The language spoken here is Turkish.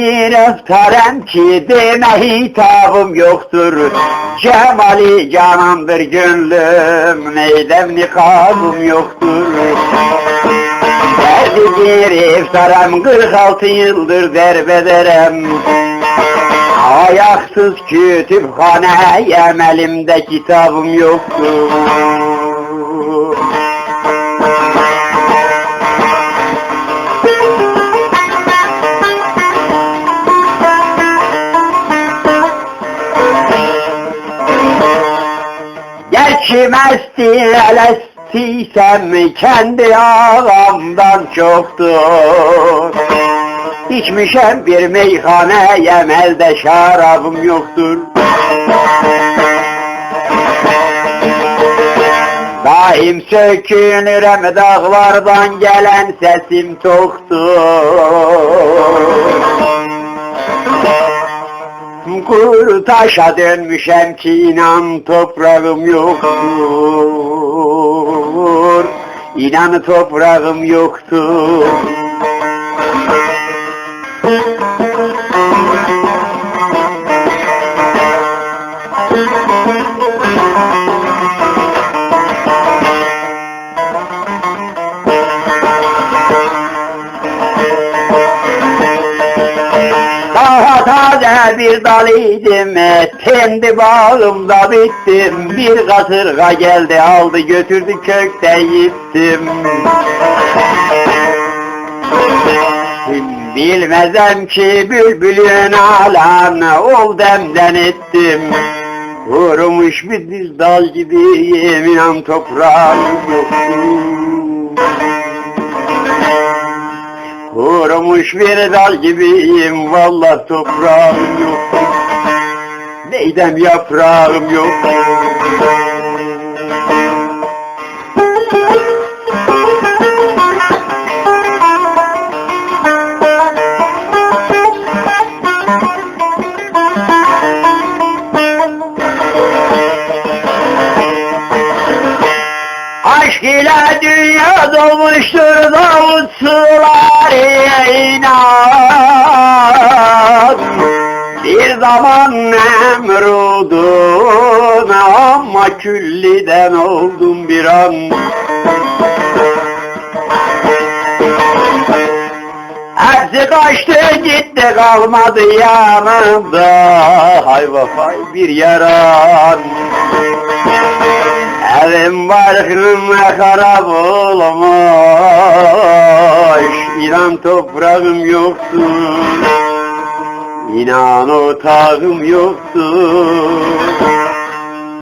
Gireftarem ki deme hitabım yoktur. Cemali canandır gönlüm neydem nikabım yoktur. Derdi gireftarem 46 yıldır derbederem Ayaksız kütüphaneyem elimde kitabım yoktur Geçmezdi elestiysem kendi ağamdan çoktur İçmişem bir meyhaneye elde şarabım yoktur. Daim sökünürem dağlardan gelen sesim toktur Kuru taşa dönmüşem ki inan toprağım yoktur. İnan toprağım yoktur Daha bir dalıydım, kendi bağımda bittim. Bir kasırga geldi aldı götürdü kökte gittim. Bilmezem ki bülbülün alan ol demden ettim. Vurmuş bir diz dal gibiyim inan toprağım yoktur. Kurumuş bir dal gibiyim valla toprağım yok Neydem yaprağım yok ile dünya dolmuştur davut suları inan Bir zaman Nemrud'un ama külliden oldum bir an. Hepsi kaçtı gitti kalmadı yanımda. Hay vefay bir yaran Evim barkım harap olmuş İnan toprağım yoktur. İnan otağım yoktur